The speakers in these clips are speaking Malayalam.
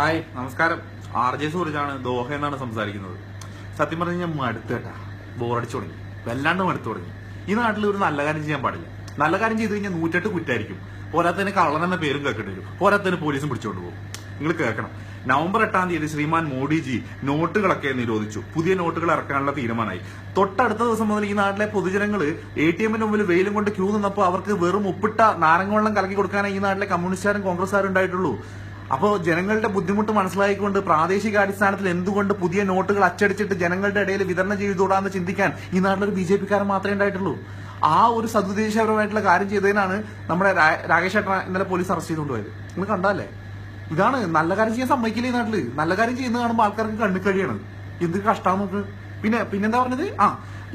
ഹായ് നമസ്കാരം. ആർ ജെ സൂരജാണ് ദോഹ എന്നാണ് സംസാരിക്കുന്നത്. സത്യം പറഞ്ഞു ഞാൻ മടുത്ത് കേട്ടാ. ബോറടിച്ചു തുടങ്ങി. വല്ലാണ്ട് മടുത്തു തുടങ്ങി. ഈ നാട്ടിൽ ഒരു നല്ല കാര്യം ചെയ്യാൻ പാടില്ല. നല്ല കാര്യം ചെയ്ത് കഴിഞ്ഞാൽ നൂറ്റെട്ട് കുറ്റായിരിക്കും. പോരാത്തതിന് കള്ളൻ എന്ന പേരും കേൾക്കേണ്ടി വരും. പോരാത്തതിന് പോലീസും പിടിച്ചുകൊണ്ട് പോകും. നിങ്ങൾ കേൾക്കണം. നവംബർ എട്ടാം തീയതി ശ്രീമാൻ മോഡിജി നോട്ടുകളൊക്കെ നിരോധിച്ചു. പുതിയ നോട്ടുകൾ ഇറക്കാനുള്ള തീരുമാനമായി. തൊട്ടടുത്ത ദിവസം മുതൽ ഈ നാട്ടിലെ പൊതുജനങ്ങൾ എ ടി എമ്മിന് മുമ്പിൽ വെയിലും കൊണ്ട് ക്യൂ നിന്നപ്പോൾ അവർക്ക് വെറും ഉപ്പിട്ട നാരങ്ങ വെള്ളം കലക്കി കൊടുക്കാനേ ഈ നാട്ടിലെ കമ്മ്യൂണിസ്റ്റുകാരും കോൺഗ്രസ്സുകാരും ഉണ്ടായിട്ടുള്ളൂ. അപ്പോൾ ജനങ്ങളുടെ ബുദ്ധിമുട്ട് മനസ്സിലായിക്കൊണ്ട് പ്രാദേശിക അടിസ്ഥാനത്തിൽ എന്തുകൊണ്ട് പുതിയ നോട്ടുകൾ അച്ചടിച്ചിട്ട് ജനങ്ങളുടെ ഇടയിൽ വിതരണം ചെയ്തുകൂടാന്ന് ചിന്തിക്കാൻ ഈ നാട്ടിലൊരു ബി ജെ പിക്കാരൻ മാത്രമേ ഉണ്ടായിട്ടുള്ളൂ. ആ ഒരു സതുദ്ദേശപരമായിട്ടുള്ള കാര്യം ചെയ്തതിനാണ് നമ്മുടെ രാകേഷ് ഏട്ടൻ ഇന്നലെ പോലീസ് അറസ്റ്റ് ചെയ്തുകൊണ്ട് പോയത്. നിങ്ങൾ കണ്ടല്ലേ ഇതാണ് നല്ല കാര്യം ചെയ്യാൻ സമ്മതിക്കില്ല ഈ നാട്ടിൽ. നല്ല കാര്യം ചെയ്യുന്ന കാണുമ്പോൾ ആൾക്കാർക്ക് കണ്ണു കഴിയണം എന്ത് കഷ്ടമാണ് നമുക്ക് പിന്നെ പിന്നെന്താ പറഞ്ഞത്? ആ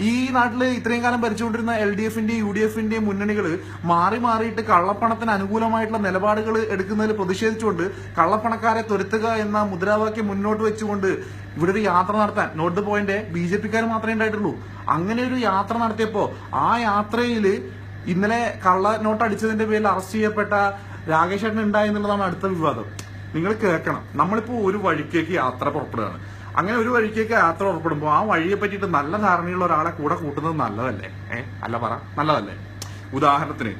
ഈ നാട്ടിൽ ഇത്രയും കാലം ഭരിച്ചുകൊണ്ടിരുന്ന എൽ ഡി എഫിന്റെയും യു ഡി എഫിന്റെയും മുന്നണികൾ മാറി മാറിയിട്ട് കള്ളപ്പണത്തിന് അനുകൂലമായിട്ടുള്ള നിലപാടുകൾ എടുക്കുന്നതിൽ പ്രതിഷേധിച്ചുകൊണ്ട് കള്ളപ്പണക്കാരെ തുരത്തുക എന്ന മുദ്രാവാക്യം മുന്നോട്ട് വെച്ചുകൊണ്ട് ഇവിടെ ഒരു യാത്ര നടത്താൻ നോട്ട് പോയിന്റ് ബി ജെ പിക്കാർ മാത്രമേ ഉണ്ടായിട്ടുള്ളൂ. അങ്ങനെ ഒരു യാത്ര നടത്തിയപ്പോ ആ യാത്രയിൽ ഇന്നലെ കള്ള നോട്ട് അടിച്ചതിന്റെ പേരിൽ അറസ്റ്റ് ചെയ്യപ്പെട്ട രാകേഷ് ഏട്ടൻ ഉണ്ടായെന്നുള്ളതാണ് അടുത്ത വിവാദം. നിങ്ങൾ കേൾക്കണം. നമ്മളിപ്പോ ഒരു വഴിക്കേക്ക് യാത്ര പുറപ്പെടുകയാണ്. അങ്ങനെ ഒരു വഴിക്കൊക്കെ യാത്ര ഉറപ്പെടുമ്പോൾ ആ വഴിയെ പറ്റിയിട്ട് നല്ല ധാരണയുള്ള ഒരാളെ കൂടെ കൂട്ടുന്നത് നല്ലതല്ലേ? ഏഹ് അല്ല പറ. നല്ലതല്ലേ? ഉദാഹരണത്തിന്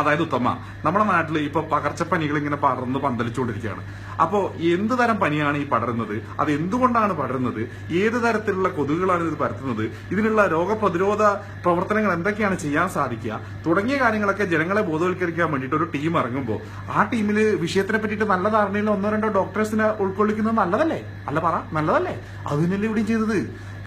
അതായത് ഉത്തമ നമ്മുടെ നാട്ടിൽ ഇപ്പൊ പകർച്ചപ്പനികൾ ഇങ്ങനെ പടർന്ന് പന്തലിച്ചുകൊണ്ടിരിക്കുകയാണ്. അപ്പോ എന്ത് തരം പനിയാണ് ഈ പടരുന്നത്? അത് എന്തുകൊണ്ടാണ് പടരുന്നത്? ഏത് തരത്തിലുള്ള കൊതുകുകളാണ് ഇത് പരത്തുന്നത്? ഇതിനുള്ള രോഗപ്രതിരോധ പ്രവർത്തനങ്ങൾ എന്തൊക്കെയാണ് ചെയ്യാൻ സാധിക്കുക? തുടങ്ങിയ കാര്യങ്ങളൊക്കെ ജനങ്ങളെ ബോധവൽക്കരിക്കാൻ വേണ്ടിയിട്ട് ഒരു ടീം ഇറങ്ങുമ്പോൾ ആ ടീമിൽ വിഷയത്തിനെ പറ്റിയിട്ട് നല്ല ധാരണയിൽ ഒന്നോ രണ്ടോ ഡോക്ടേഴ്സിനെ ഉൾക്കൊള്ളിക്കുന്നത് നല്ലതല്ലേ? അല്ല പറ നല്ലതല്ലേ? അത് തന്നെയല്ലേ ഇവിടെയും ചെയ്തത്?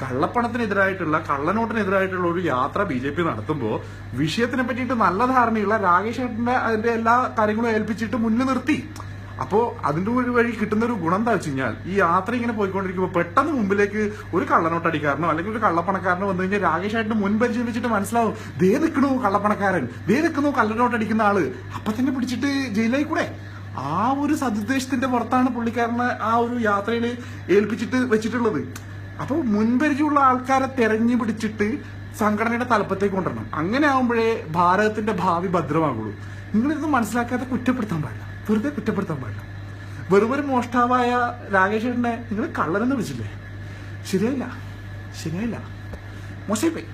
കള്ളപ്പണത്തിനെതിരായിട്ടുള്ള കള്ളനോട്ടിനെതിരായിട്ടുള്ള ഒരു യാത്ര ബി ജെ പി നടത്തുമ്പോൾ വിഷയത്തിനെ പറ്റിയിട്ട് നല്ല ധാരണയുള്ള രാകേഷ് ഏട്ടന്റെ അതിന്റെ എല്ലാ കാര്യങ്ങളും ഏൽപ്പിച്ചിട്ട് മുന്നിൽ നിർത്തി. അപ്പോ അതിന്റെ ഒരു വഴി കിട്ടുന്ന ഒരു ഗുണം എന്താ വെച്ച് കഴിഞ്ഞാൽ ഈ യാത്ര ഇങ്ങനെ പോയിക്കൊണ്ടിരിക്കുമ്പോൾ പെട്ടെന്ന് മുമ്പിലേക്ക് ഒരു കള്ളനോട്ടടിക്കാരനോ അല്ലെങ്കിൽ ഒരു കള്ളപ്പണക്കാരനോ വന്നു കഴിഞ്ഞാൽ രാകേഷ് ആയിട്ട് മനസ്സിലാവും ദേ നിൽക്കണു കള്ളപ്പണക്കാരൻ ദേ നിൽക്കുന്നു കള്ളനോട്ടടിക്കുന്ന ആൾ. അപ്പൊ തന്നെ പിടിച്ചിട്ട് ജയിലായി കൂടെ? ആ ഒരു സതുദ്ദേശത്തിന്റെ പുറത്താണ് പുള്ളിക്കാരനെ ആ ഒരു യാത്രയിൽ ഏൽപ്പിച്ചിട്ട് വെച്ചിട്ടുള്ളത്. അപ്പൊ മുൻപരിചയമുള്ള ആൾക്കാരെ തെരഞ്ഞു പിടിച്ചിട്ട് സംഘടനയുടെ തലപ്പത്തേക്ക് കൊണ്ടുവരണം. അങ്ങനെ ആവുമ്പോഴേ ഭാരതത്തിന്റെ ഭാവി ഭദ്രമാകുള്ളൂ. നിങ്ങളിത് മനസ്സിലാക്കാതെ കുറ്റപ്പെടുത്താൻ പാടില്ല. വെറുതെ കുറ്റപ്പെടുത്താൻ പാടില്ല. വെറും ഒരു മോഷ്ടാവായ രാകേഷേട്ടനെ നിങ്ങൾ കള്ളനെന്ന് വിളിച്ചില്ലേ? ശരിയല്ല ശരിയല്ല മോശമായി പോയി.